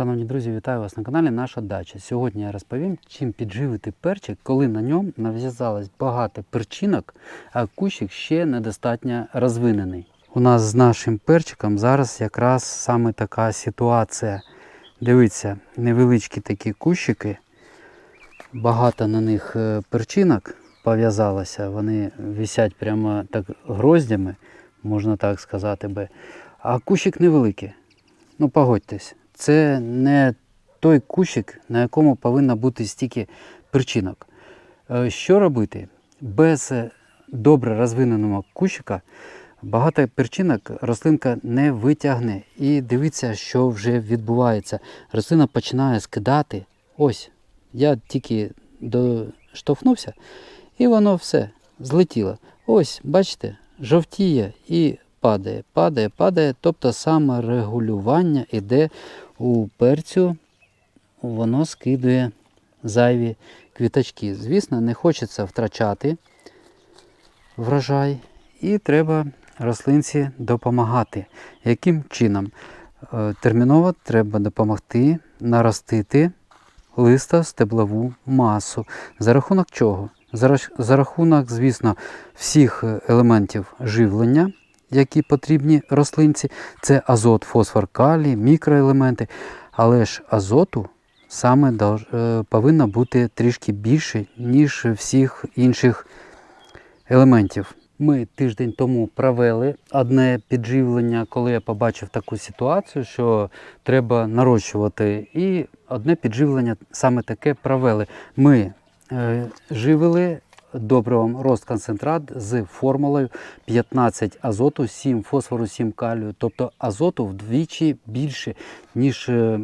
Шановні друзі, вітаю вас на каналі Наша Дача. Сьогодні я розповім, чим підживити перчик, коли на ньому нав'язалось багато перчинок, а кущик ще недостатньо розвинений. У нас з нашим перчиком зараз якраз саме така ситуація. Дивіться, невеличкі такі кущики, багато на них е, перчинок пов'язалося, вони висять прямо так гроздями, можна так сказати би. А кущик невеликий. Ну, погодьтесь, це не той кущик, на якому повинно бути стільки перчинок. Е, Що робити? Без е, добре розвиненого кущика багато перчинок рослинка не витягне. І дивіться, що вже відбувається. Рослина починає скидати. Ось, я тільки доштовхнувся, і воно все злетіло. Ось, бачите, жовтіє і падає, падає, падає. Тобто саме регулювання іде у перцю, воно скидує зайві квіточки. Звісно, не хочеться втрачати врожай, і треба рослинці допомагати. Яким чином? Е, Терміново треба допомогти наростити листостеблову масу. За рахунок чого? За, рахунок, звісно, всіх е, елементів живлення, які потрібні рослинці. Це азот, фосфор, калій, мікроелементи. Але ж азоту саме е, повинно бути трішки більше, ніж всіх інших елементів. Ми тиждень тому провели одне підживлення, коли я побачив таку ситуацію, що треба нарощувати. І одне підживлення саме таке провели. Ми е, живили добривом рост концентрат з формулою 15 азоту, 7 фосфору, 7 калію. Тобто азоту вдвічі більше, ніж е, е,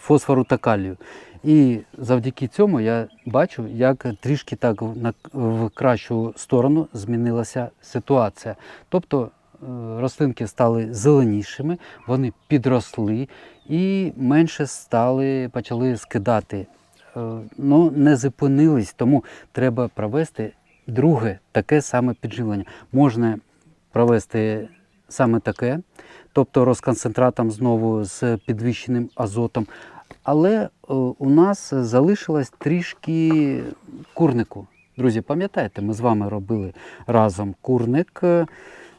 фосфору та калію. І завдяки цьому я бачу, як трішки так в кращу сторону змінилася ситуація. Тобто е, рослинки стали зеленішими, вони підросли і менше стали, почали скидати. Е, Ну, не зупинились, тому треба провести друге таке саме підживлення. Можна провести саме таке, тобто розконцентратом знову з підвищеним азотом. Але е, у нас залишилось трішки курнику. Друзі, пам'ятаєте, ми з вами робили разом курник, е,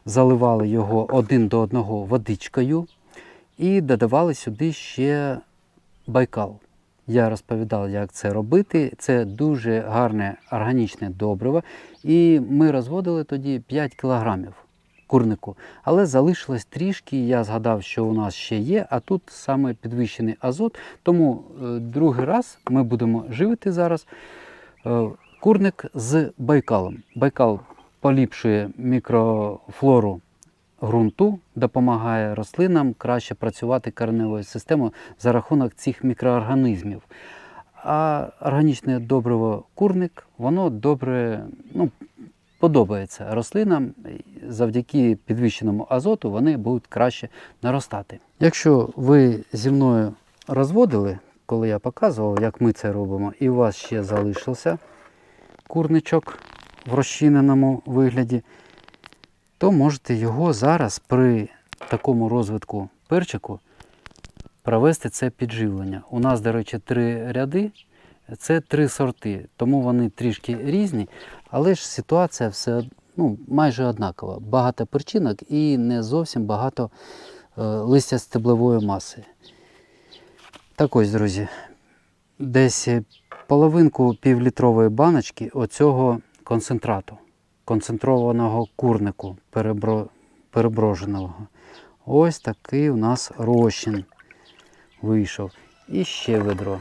заливали його один до одного водичкою і додавали сюди ще байкал. Я розповідав, як це робити. Це дуже гарне органічне добриво. І ми розводили тоді 5 кілограмів курнику. Але залишилось трішки. Я згадав, що у нас ще є, а тут саме підвищений азот. Тому е, другий раз ми будемо живити зараз е, курник з байкалом. Байкал поліпшує мікрофлору ґрунту, допомагає рослинам краще працювати кореневою системою за рахунок цих мікроорганізмів. А органічне добриво курник, воно добре ну, подобається рослинам. Завдяки підвищеному азоту вони будуть краще наростати. Якщо ви зі мною розводили, коли я показував, як ми це робимо, і у вас ще залишився курничок в розчиненому вигляді, то можете його зараз при такому розвитку перчику провести це підживлення. У нас, до речі, три ряди, це три сорти, тому вони трішки різні, але ж ситуація все ну, майже однакова. Багато перчинок і не зовсім багато е, листя стеблової маси. Так ось, друзі, десь половинку півлітрової баночки оцього концентрату, концентрованого курнику перебро, переброженого. Ось такий у нас розчин вийшов. І ще ведро.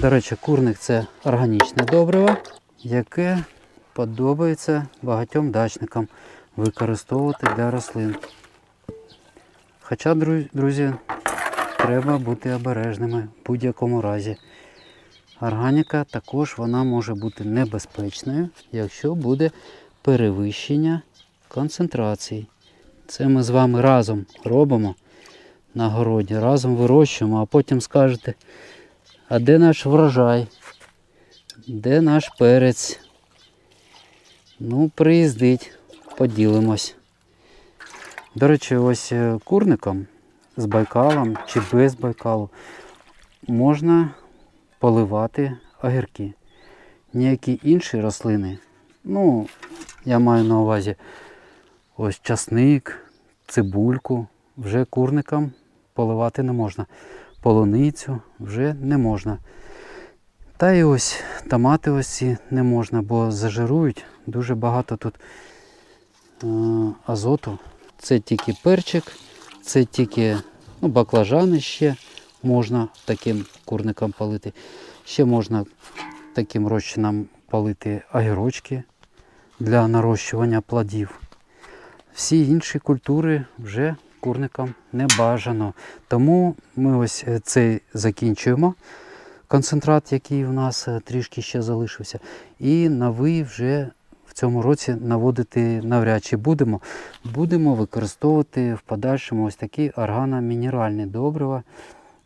До речі, курник це органічне добриво, яке подобається багатьом дачникам використовувати для рослин. Хоча, друзі, треба бути обережними в будь-якому разі. Органіка також вона може бути небезпечною, якщо буде перевищення концентрації. Це ми з вами разом робимо на городі, разом вирощуємо, а потім скажете, а де наш врожай? Де наш перець? Ну, приїздить, поділимось. До речі, ось е, курником з байкалом чи без байкалу можна поливати огірки. Ніякі інші рослини. Ну, я маю на увазі ось часник, цибульку, вже курникам поливати не можна. Полуницю вже не можна. Та й ось томати ось ці не можна, бо зажирують дуже багато тут е, азоту. Це тільки перчик, це тільки ну, баклажани ще можна таким курником палити. Ще можна таким розчином палити огірочки для нарощування плодів. Всі інші культури вже курникам не бажано. Тому ми ось е, цей закінчуємо. Концентрат, який у нас е, трішки ще залишився. І новий вже в цьому році наводити навряд чи будемо. Будемо використовувати в подальшому ось такі органомінеральні добрива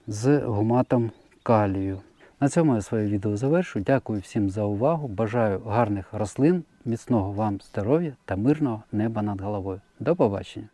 з гуматом калію. На цьому я своє відео завершу. Дякую всім за увагу. Бажаю гарних рослин, міцного вам здоров'я та мирного неба над головою. До побачення!